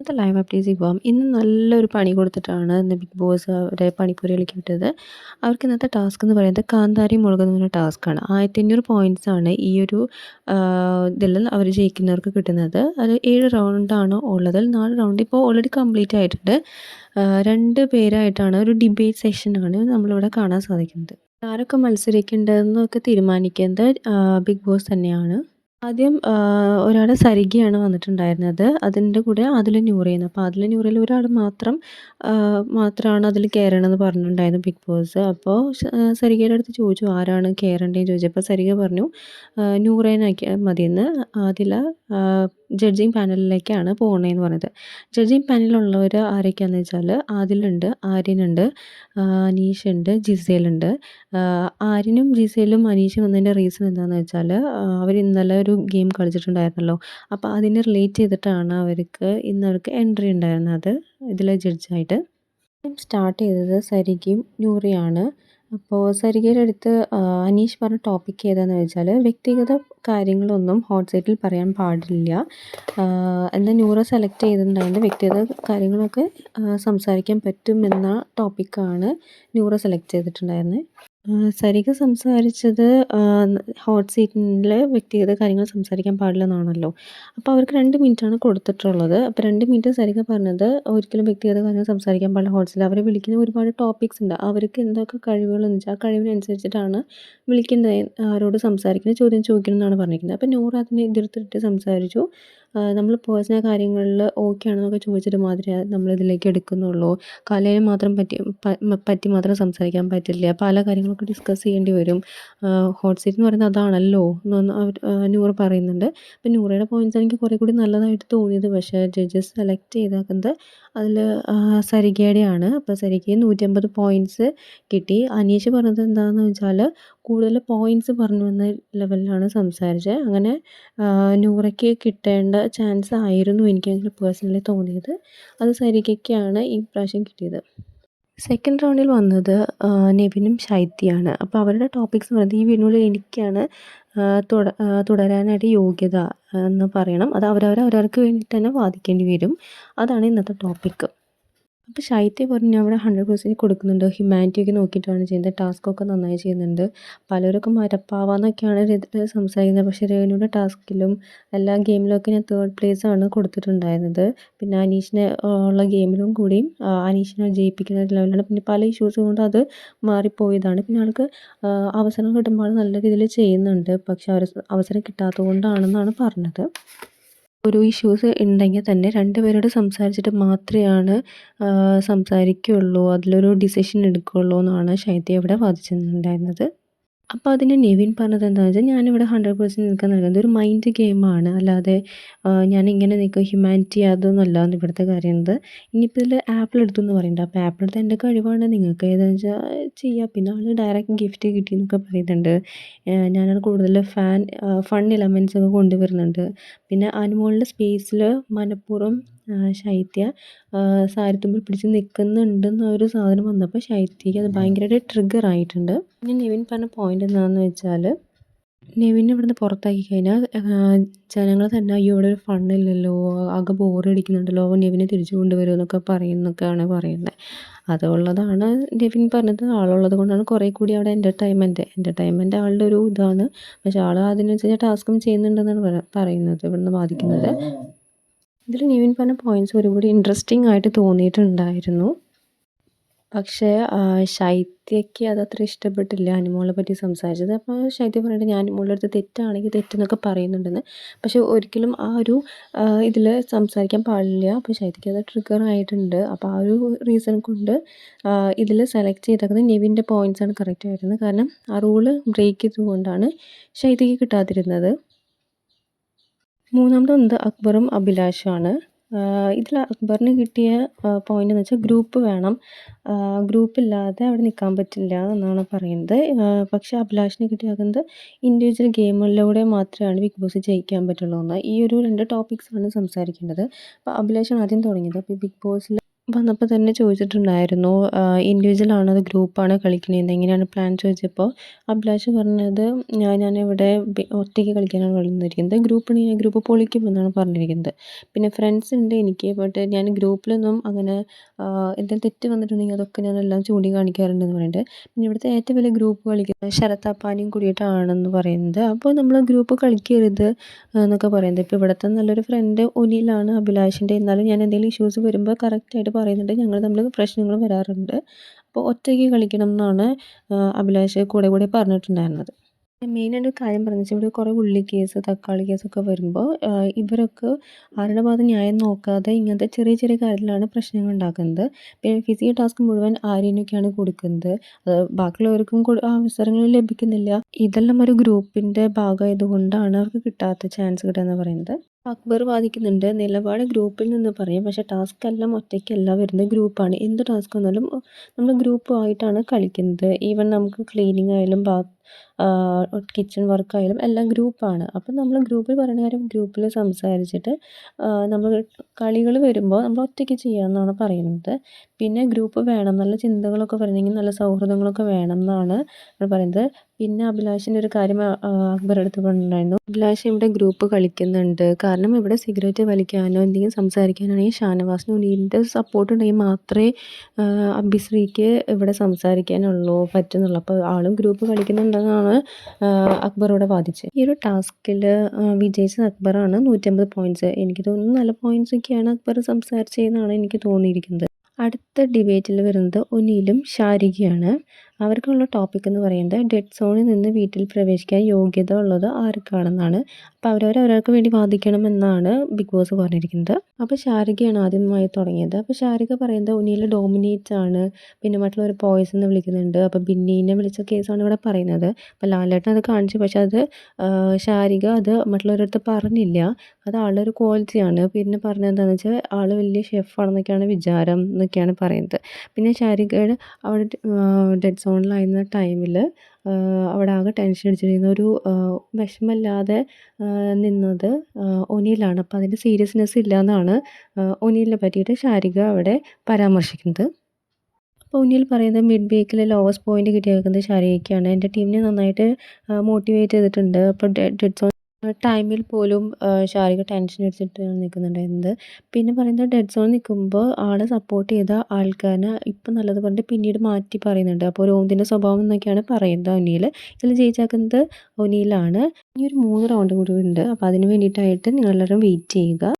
ഇന്നത്തെ ലൈവ് അപ്ഡേറ്റ്സിൽ പോകാം ഇന്ന് നല്ലൊരു പണി കൊടുത്തിട്ടാണ് ഇന്ന് ബിഗ് ബോസ് അവരെ പണിപ്പുരയിലേക്ക് വിട്ടത്. അവർക്ക് ഇന്നത്തെ ടാസ്ക് എന്ന് പറയുന്നത് കാന്താരി മുളക് എന്ന് പറഞ്ഞ ടാസ്ക്കാണ് ആയിരത്തി അഞ്ഞൂറ് പോയിന്റ്സ് ആണ് ഈ ഒരു ഇതിൽ അവർ ജയിക്കുന്നവർക്ക് കിട്ടുന്നത്. അത് ഏഴ് റൗണ്ടാണ് ഉള്ളത്. നാല് റൗണ്ട് ഇപ്പോൾ ഓൾറെഡി കംപ്ലീറ്റ് ആയിട്ടുണ്ട്. രണ്ട് പേരായിട്ടാണ് ഒരു ഡിബേറ്റ് സെഷനാണ് നമ്മളിവിടെ കാണാൻ സാധിക്കുന്നത്. ആരൊക്കെ മത്സരിക്കേണ്ടതെന്നൊക്കെ തീരുമാനിക്കുന്നത് ബിഗ് ബോസ് തന്നെയാണ്. ആദ്യം ഒരാൾ സരിഗയാണ് വന്നിട്ടുണ്ടായിരുന്നത്. അതിന്റെ കൂടെ അതിൽ നൂറയാണ് അപ്പോൾ അതിൽ ന്യൂറയിൽ ഒരാൾ മാത്രം മാത്രമാണ് അതിൽ കയറണമെന്ന് പറഞ്ഞിട്ടുണ്ടായിരുന്നു ബിഗ് ബോസ്. അപ്പോൾ സരികയുടെ അടുത്ത് ചോദിച്ചു ആരാണ് കയറേണ്ടതെന്ന് ചോദിച്ചപ്പോൾ സരിക പറഞ്ഞു ന്യൂറേനാക്കിയാൽ മതിയെന്ന്. ആദില ജഡ്ജിങ് പാനലിലേക്കാണ് പോകണതെന്ന് പറഞ്ഞത് ജഡ്ജിങ് പാനലിലുള്ളവർ ആരൊക്കെയാണെന്ന് വെച്ചാൽ ആദിലുണ്ട് ആര്യനുണ്ട് അനീഷുണ്ട് ജിസേലുണ്ട്. ആര്യനും ജിസേലും അനീഷും വന്നതിന്റെ റീസൺ എന്താണെന്ന് വെച്ചാൽ അവർ ഇന്നലെ ഒരു ഗെയിം കളിച്ചിട്ടുണ്ടായിരുന്നല്ലോ. അപ്പോൾ അതിനെ റിലേറ്റ് ചെയ്തിട്ടാണ് അവർക്ക് ഇന്ന് അവർക്ക് എൻട്രി ഉണ്ടായിരുന്നത്. ഇതിലെ ജഡ്ജായിട്ട് സ്റ്റാർട്ട് ചെയ്തത് സരികയും നൂറിയാണ്. അപ്പോൾ സരികയുടെ അടുത്ത് അനീഷ് പറഞ്ഞ ടോപ്പിക് ഏതാന്ന് വെച്ചാൽ വ്യക്തിഗത കാര്യങ്ങളൊന്നും ഹോട്ട് സീറ്റിൽ പറയാൻ പാടില്ല. എന്നാൽ ന്യൂറോ സെലക്ട് ചെയ്തിട്ടുണ്ടായിരുന്നത് വ്യക്തിഗത കാര്യങ്ങളൊക്കെ സംസാരിക്കാൻ പറ്റുമെന്ന ടോപ്പിക്കാണ് ന്യൂറോ സെലക്ട് ചെയ്തിട്ടുണ്ടായിരുന്നത് സരിഗ സംസാരിച്ചത് ഹോട്ട് സീറ്റിൽ വ്യക്തിഗത കാര്യങ്ങൾ സംസാരിക്കാൻ പാടില്ലെന്നാണല്ലോ. അപ്പോൾ അവർക്ക് രണ്ട് മിനിറ്റാണ് കൊടുത്തിട്ടുള്ളത്. അപ്പോൾ രണ്ട് മിനിറ്റ് സരിഗ പറഞ്ഞത് ഒരിക്കലും വ്യക്തിഗത കാര്യങ്ങൾ സംസാരിക്കാൻ പാടില്ല ഹോട്ട് സീറ്റിൽ. അവരെ വിളിക്കുന്ന ഒരുപാട് ടോപ്പിക്സ് ഉണ്ട്. അവർക്ക് എന്തൊക്കെ കഴിവുകളെന്ന് വെച്ചാൽ ആ കഴിവിനനുസരിച്ചിട്ടാണ് വിളിക്കുന്നത്. ആരോട് സംസാരിക്കുന്നത് ചോദ്യം ചോദിക്കണം എന്നാണ് പറഞ്ഞിരിക്കുന്നത്. അപ്പോൾ നൂറ് അതിനെ എതിർത്തിട്ട് സംസാരിച്ചു. നമ്മൾ പേഴ്സണൽ കാര്യങ്ങളിൽ ഓക്കെ ആണെന്നൊക്കെ ചോദിച്ചിട്ട് മാത്രമേ നമ്മളിതിലേക്ക് എടുക്കുന്നുള്ളൂ. കലയെ മാത്രം പറ്റി പറ്റി മാത്രം സംസാരിക്കാൻ പറ്റില്ല. പല കാര്യങ്ങളൊക്കെ ഡിസ്കസ് ചെയ്യേണ്ടി വരും. ഹോട്ട് സീറ്റ് എന്ന് പറയുന്നത് അതാണല്ലോ അവർ നൂറ് പറയുന്നുണ്ട്. അപ്പം നൂറയുടെ പോയിന്റ്സ് എനിക്ക് കുറേ കൂടി നല്ലതായിട്ട് തോന്നിയത്. പക്ഷേ ജഡ്ജസ് സെലക്ട് ചെയ്തേക്കുന്നത് അതിൽ സരികയുടെയാണ് അപ്പോൾ സരികയെ നൂറ്റമ്പത് പോയിന്റ്സ് കിട്ടി. അനീഷ് പറഞ്ഞത് എന്താണെന്ന് വെച്ചാൽ കൂടുതൽ പോയിന്റ്സ് പറഞ്ഞു എന്ന ലെവലിലാണ് സംസാരിച്ചത് അങ്ങനെ നൂറയ്ക്ക് കിട്ടേണ്ട ചാൻസ് ആയിരുന്നു എനിക്ക് പേഴ്സണലി തോന്നിയത്. അത് സരികയ്ക്കാണ് ഈ പ്രാവശ്യം കിട്ടിയത്. സെക്കൻഡ് റൗണ്ടിൽ വന്നത് നെവിനും ശൈത്യയാണ്. അപ്പോൾ അവരുടെ ടോപ്പിക്സ് എന്ന് പറയുന്നത് ഈ വീടിനുള്ളിൽ എനിക്കാണ് തുടരാനായിട്ട് യോഗ്യത എന്ന് പറയണം. അത് അവരവർ അവരവർക്ക് വേണ്ടി തന്നെ വാദിക്കേണ്ടി വരും. അതാണ് ഇന്നത്തെ ടോപ്പിക്ക് അപ്പോൾ ശൈത്യ പറഞ്ഞു ഞാൻ അവിടെ ഹൺഡ്രഡ് പെർസെന്റ് കൊടുക്കുന്നുണ്ട്. ഹ്യൂമാനിറ്റി ഒക്കെ നോക്കിയിട്ടാണ് ചെയ്യുന്നത്. ടാസ്ക്കൊക്കെ നന്നായി ചെയ്യുന്നുണ്ട്. പലരൊക്കെ മരപ്പാവാന്നൊക്കെയാണ് സംസാരിക്കുന്നത്. പക്ഷേ രേണുവിന്റെ ടാസ്കിലും എല്ലാ ഗെയിമിലൊക്കെ ഞാൻ തേർഡ് പ്ലേസ് ആണ് കൊടുത്തിട്ടുണ്ടായിരുന്നത്. പിന്നെ അനീഷിനെ ഉള്ള ഗെയിമിലും കൂടിയും അനീഷിനെ ജയിപ്പിക്കുന്ന ലെവലാണ് പിന്നെ പല ഇഷ്യൂസ് കൊണ്ട് അത് മാറിപ്പോയതാണ്. പിന്നെ ആൾക്ക് അവസരം കിട്ടുമ്പോൾ നല്ല രീതിയിൽ ചെയ്യുന്നുണ്ട്. പക്ഷേ അവസരം കിട്ടാത്തത് കൊണ്ടാണെന്നാണ് പറഞ്ഞത്. ഒരു ഇഷ്യൂസ് ഉണ്ടെങ്കിൽ തന്നെ രണ്ടുപേരോട് സംസാരിച്ചിട്ട് മാത്രമാണ് സംസാരിക്കുകയുള്ളൂ അതിലൊരു ഡിസിഷൻ എടുക്കുകയുള്ളൂ എന്നാണ് ശൈത്യ ഇവിടെ വാദിച്ചിട്ടുണ്ടായിരുന്നത്. അപ്പോൾ അതിന് നിവിൻ പറഞ്ഞത് എന്താണെന്ന് വെച്ചാൽ ഞാനിവിടെ ഹൺഡ്രഡ് പെർസെന്റ് നിൽക്കാൻ നൽകുന്നത് ഒരു മൈൻഡ് ഗെയിമാണ് അല്ലാതെ ഞാൻ ഇങ്ങനെ നിൽക്കും ഹ്യൂമാനിറ്റി അതൊന്നുമല്ല ഇവിടുത്തെ കാര്യം എന്ത്? ഇനിയിപ്പോൾ ഇതിൽ ആപ്പിൾ എടുത്തു എന്ന് പറയുന്നുണ്ട് അപ്പോൾ ആപ്പിൾ എടുത്ത് എന്റെ കഴിവാണ്. നിങ്ങൾക്ക് ഏതാണെന്ന് വെച്ചാൽ ചെയ്യാം. പിന്നെ അവൾ ഡയറക്റ്റ് ഗിഫ്റ്റ് കിട്ടി എന്നൊക്കെ പറയുന്നുണ്ട്. ഞാനത് കൂടുതൽ ഫാൻ ഫൺ ഇലമെൻസ് ഒക്കെ കൊണ്ടുവരുന്നുണ്ട്. പിന്നെ അനുമോളുടെ സ്പേസിൽ മനഃപൂർവം ശൈത്യ സാരിത്തുമ്പിൽ പിടിച്ച് നിൽക്കുന്നുണ്ടെന്ന ഒരു സാധനം വന്നപ്പോൾ ശൈത്യക്ക് അത് ഭയങ്കരമായിട്ട് ട്രിഗർ ആയിട്ടുണ്ട്. പിന്നെ നിവിൻ പറഞ്ഞ പോയിന്റ് എന്താണെന്ന് വെച്ചാൽ നിവിനെ ഇവിടുന്ന് പുറത്താക്കി കഴിഞ്ഞാൽ ജനങ്ങൾ തന്നെ അയ്യോ ഇവിടെ ഒരു ഫണ്ണില്ലല്ലോ ആകെ ബോറടിക്കുന്നുണ്ടല്ലോ നെവിനെ തിരിച്ചു കൊണ്ടുവരും എന്നൊക്കെ പറയുന്നൊക്കെയാണ് പറയുന്നത്. അതുള്ളതാണ് നെവിൻ പറഞ്ഞത് ആളുള്ളത് കൊണ്ടാണ് കുറേ കൂടി അവിടെ എന്റർടൈൻമെന്റ് എന്റർടൈൻമെന്റ് ആളുടെ ഒരു ഇതാണ്. പക്ഷേ ആൾ അതിനനുസരിച്ച് ടാസ്കും ചെയ്യുന്നുണ്ടെന്നാണ് പറയുന്നത് ഇവിടുന്ന് വാദിക്കുന്നത് ഇതിൽ നിവിൻ പറഞ്ഞ പോയിന്റ്സ് ഒരുപാട് ഇൻട്രസ്റ്റിംഗ് ആയിട്ട് തോന്നിയിട്ടുണ്ടായിരുന്നു. പക്ഷേ ശൈത്യയ്ക്ക് അതത്ര ഇഷ്ടപ്പെട്ടില്ല. അനുമോളെ പറ്റി സംസാരിച്ചത്. അപ്പോൾ ശൈത്യ പറഞ്ഞിട്ട് ഞാൻ അനുമോളുടെ അടുത്ത് തെറ്റാണെങ്കിൽ തെറ്റെന്നൊക്കെ പറയുന്നുണ്ടെന്ന്. പക്ഷേ ഒരിക്കലും ആ ഒരു ഇതിൽ സംസാരിക്കാൻ പാടില്ല. അപ്പോൾ ശൈത്യയ്ക്ക് അത് ട്രിഗർ ആയിട്ടുണ്ട്. അപ്പോൾ ആ ഒരു റീസൺ കൊണ്ട് ഇതിൽ സെലക്ട് ചെയ്തേക്കുന്നത് നിവിന്റെ പോയിന്റ്സാണ് കറക്റ്റ് ആയിരുന്നത് കാരണം ആ റൂൾ ബ്രേക്ക് ചെയ്തുകൊണ്ടാണ് ശൈത്യയ്ക്ക് കിട്ടാതിരുന്നത്. മൂന്നാമത് വന്നത് അക്ബറും അഭിലാഷുമാണ് ഇതിൽ അക്ബറിന് കിട്ടിയ പോയിന്റ് എന്ന് വെച്ചാൽ ഗ്രൂപ്പ് വേണം. ഗ്രൂപ്പ് ഇല്ലാതെ അവിടെ നിൽക്കാൻ പറ്റില്ല എന്നാണ് പറയുന്നത്. പക്ഷേ അഭിലാഷിന് കിട്ടിയാകുന്നത് ഇൻഡിവിജ്വൽ ഗെയിമുകളിലൂടെ മാത്രമാണ് ബിഗ് ബോസ് ജയിക്കാൻ പറ്റുള്ളൂ എന്ന് ഈ ഒരു രണ്ട് ടോപ്പിക്സാണ് സംസാരിക്കേണ്ടത്. അപ്പോൾ അഭിലാഷാണ് ആദ്യം തുടങ്ങിയത്. അപ്പോൾ ബിഗ് ബോസിൽ വന്നപ്പോൾ തന്നെ ചോദിച്ചിട്ടുണ്ടായിരുന്നു ഇൻഡിവിജ്വൽ ആണോ അത് ഗ്രൂപ്പാണോ കളിക്കുന്നത്? എങ്ങനെയാണ് പ്ലാൻ ചോദിച്ചപ്പോൾ അഭിലാഷ് പറഞ്ഞത് ഞാനിവിടെ ഒറ്റയ്ക്ക് കളിക്കാനാണ് വന്നിരിക്കുന്നത് ഗ്രൂപ്പാണ് ഞാൻ ഗ്രൂപ്പ് പൊളിക്കുമെന്നാണ് പറഞ്ഞിരിക്കുന്നത്. പിന്നെ ഫ്രണ്ട്സ് ഉണ്ട് എനിക്ക് ബട്ട് ഞാൻ ഗ്രൂപ്പിലൊന്നും അങ്ങനെ എന്തെങ്കിലും തെറ്റ് വന്നിട്ടുണ്ടെങ്കിൽ അതൊക്കെ ഞാൻ എല്ലാം ചൂണ്ടിക്കാണിക്കാറുണ്ടെന്ന് പറഞ്ഞിട്ട് പിന്നെ ഇവിടുത്തെ ഏറ്റവും വലിയ ഗ്രൂപ്പ് കളിക്കുന്നത് ശരത്താപ്പാനിയും കൂടിയിട്ടാണെന്ന് പറയുന്നത്. അപ്പോൾ നമ്മൾ ഗ്രൂപ്പ് കളിക്കരുത് എന്നൊക്കെ പറയുന്നത്. ഇപ്പോൾ ഇവിടുത്തെ നല്ലൊരു ഫ്രണ്ട് ഒലിയിലാണ് അഭിലാഷിന്റെ എന്നാലും ഞാൻ എന്തെങ്കിലും ഇഷ്യൂസ് വരുമ്പോൾ കറക്റ്റായിട്ട് പറയുന്നുണ്ട്. ഞങ്ങൾ തമ്മിൽ പ്രശ്നങ്ങൾ വരാറുണ്ട്. അപ്പോൾ ഒറ്റയ്ക്ക് കളിക്കണം എന്നാണ് അഭിലാഷ് കൂടെ കൂടെ പറഞ്ഞിട്ടുണ്ടായിരുന്നത്. മെയിനായിട്ട് കാര്യം പറഞ്ഞു വെച്ചാൽ ഇവിടെ കുറേ ഉള്ളി കേസ് തക്കാളി കേസൊക്കെ വരുമ്പോൾ ഇവരൊക്കെ ആരുടെ ഭാഗത്ത് ന്യായം നോക്കാതെ ഇങ്ങനത്തെ ചെറിയ ചെറിയ കാര്യത്തിലാണ് പ്രശ്നങ്ങൾ ഉണ്ടാക്കുന്നത്. പിന്നെ ഫിസിക്കൽ ടാസ്ക് മുഴുവൻ ആര്യനൊക്കെയാണ് കൊടുക്കുന്നത്. അത് ബാക്കിയുള്ളവർക്കും അവസരങ്ങൾ ലഭിക്കുന്നില്ല. ഇതെല്ലാം ഒരു ഗ്രൂപ്പിന്റെ ഭാഗമായതുകൊണ്ടാണ് അവർക്ക് കിട്ടാത്ത ചാൻസ് കിട്ടുക എന്ന് പറയുന്നത്. അക്ബർ വാദിക്കുന്നുണ്ട് നിലപാട് ഗ്രൂപ്പിൽ നിന്ന് പറയും പക്ഷേ ടാസ്ക് എല്ലാം ഒറ്റയ്ക്കല്ല വരുന്നത് ഗ്രൂപ്പാണ്. എന്ത് ടാസ്ക് വന്നാലും നമ്മൾ ഗ്രൂപ്പ് ആയിട്ടാണ് കളിക്കുന്നത്. ഈവൻ നമുക്ക് ക്ലീനിങ് ആയാലും ബാത്ത് കിച്ചൺ വർക്കായാലും എല്ലാം ഗ്രൂപ്പാണ്. അപ്പം നമ്മൾ ഗ്രൂപ്പിൽ പറയുന്ന കാര്യം ഗ്രൂപ്പിൽ സംസാരിച്ചിട്ട് നമ്മൾ കളികൾ വരുമ്പോൾ നമ്മൾ ഒറ്റയ്ക്ക് ചെയ്യാമെന്നാണ് പറയുന്നത്. പിന്നെ ഗ്രൂപ്പ് വേണം നല്ല ചിന്തകളൊക്കെ വരണമെങ്കിൽ നല്ല സൗഹൃദങ്ങളൊക്കെ വേണം എന്നാണ് പറയുന്നത്. പിന്നെ അഭിലാഷിന്റെ ഒരു കാര്യം അക്ബർ എടുത്ത് പറഞ്ഞിട്ടുണ്ടായിരുന്നു. അഭിലാഷ് ഇവിടെ ഗ്രൂപ്പ് കളിക്കുന്നുണ്ട്. കാരണം ഇവിടെ സിഗരറ്റ് വലിക്കാനോ എന്തെങ്കിലും സംസാരിക്കാനാണെങ്കിൽ ഷാനവാസിന് ഉനീലിന്റെ സപ്പോർട്ട് ഉണ്ടെങ്കിൽ മാത്രമേ അഭിശ്രീക്ക് ഇവിടെ സംസാരിക്കാനുള്ളൂ പറ്റുന്നുള്ളൂ. അപ്പോൾ ആളും ഗ്രൂപ്പ് കളിക്കുന്നുണ്ടെന്നാണ് അക്ബർ ഇവിടെ വാദിച്ചത്. ഈ ഒരു ടാസ്കിൽ വിജയിച്ചത് അക്ബറാണ്. നൂറ്റമ്പത് പോയിന്റ്സ് എനിക്ക് തോന്നുന്നു നല്ല പോയിന്റ്സ് ഒക്കെയാണ് അക്ബർ സംസാരിച്ചതെന്നാണ് എനിക്ക് തോന്നിയിരിക്കുന്നത്. അടുത്ത ഡിബേറ്റിൽ വരുന്നത് ഒനിയിലും ഷാരിഖയാണ് അവർക്കുള്ള ടോപ്പിക് എന്ന് പറയുന്നത് ഡെഡ് സോണിൽ നിന്ന് വീട്ടിൽ പ്രവേശിക്കാൻ യോഗ്യത ഉള്ളത് ആർക്കാണെന്നാണ്. അപ്പോൾ അവരവരവർക്ക് വേണ്ടി വേണ്ടി വാദിക്കണമെന്നാണ് ബിഗ് ബോസ് പറഞ്ഞിരിക്കുന്നത്. അപ്പോൾ ഷാരികയാണ് ആദ്യമായി തുടങ്ങിയത്. അപ്പോൾ ഷാരിക പറയുന്നത് ഉനിയിൽ ഡോമിനേറ്റ് ആണ്. പിന്നെ മറ്റുള്ളവർ പോയ്സ് എന്ന് വിളിക്കുന്നുണ്ട്. അപ്പോൾ ബിന്നീനെ വിളിച്ച കേസാണ് ഇവിടെ പറയുന്നത്. അപ്പോൾ ലാലേട്ടൻ അത് കാണിച്ചു. പക്ഷേ അത് ഷാരിക അത് മറ്റുള്ളവരടുത്ത് പറഞ്ഞില്ല. അത് ആളുടെ ഒരു ക്വാളിറ്റിയാണ് പിന്നെ പറഞ്ഞത് എന്താണെന്ന് വെച്ചാൽ ആൾ വലിയ ഷെഫാണെന്നൊക്കെയാണ് വിചാരം എന്നൊക്കെയാണ് പറയുന്നത്. പിന്നെ ഷാരികയുടെ അവിടെ ഡെഡ് സോണിലായിരുന്ന ടൈമിൽ അവിടെ ആകെ ടെൻഷൻ അടിച്ചിരുന്ന ഒരു വിഷമമില്ലാതെ നിന്നത് ഒനിയിലാണ്. അപ്പോൾ അതിന്റെ സീരിയസ്നെസ് ഇല്ല എന്നാണ് ഒനിയിലിനെ പറ്റിയിട്ട് ശാരിക അവിടെ പരാമർശിക്കുന്നത്. അപ്പോൾ ഉന്നിൽ പറയുന്നത് മിഡ് വീക്കിൽ ലോവസ്റ്റ് പോയിന്റ് കിട്ടിയേക്കുന്നത് ശാരീരിക്കാണ് എന്റെ ടീമിനെ നന്നായിട്ട് മോട്ടിവേറ്റ് ചെയ്തിട്ടുണ്ട്. അപ്പോൾ ഡെഡ് സോൺ ടൈമിൽ പോലും ശാരീരിക ടെൻഷൻ അടിച്ചിട്ടാണ് നിൽക്കുന്നുണ്ടായിരുന്നത് പിന്നെ പറയുന്നത് ഡെഡ് സോൺ നിൽക്കുമ്പോൾ ആളെ സപ്പോർട്ട് ചെയ്ത ആൾക്കാരെ ഇപ്പം നല്ലത് പറഞ്ഞിട്ട് പിന്നീട് മാറ്റി പറയുന്നുണ്ട്. അപ്പോൾ ഓന്തിന്റെ സ്വഭാവം എന്നൊക്കെയാണ് പറയുന്നത് ഒനിയിൽ ഇതിൽ ജയിച്ചാക്കുന്നത് ഒനിയിലാണ് ഇനി ഒരു മൂന്ന് റൗണ്ട് കൂടി ഉണ്ട്. അപ്പോൾ അതിന് വേണ്ടിയിട്ടായിട്ട് നിങ്ങളെല്ലാവരും വെയിറ്റ് ചെയ്യുക.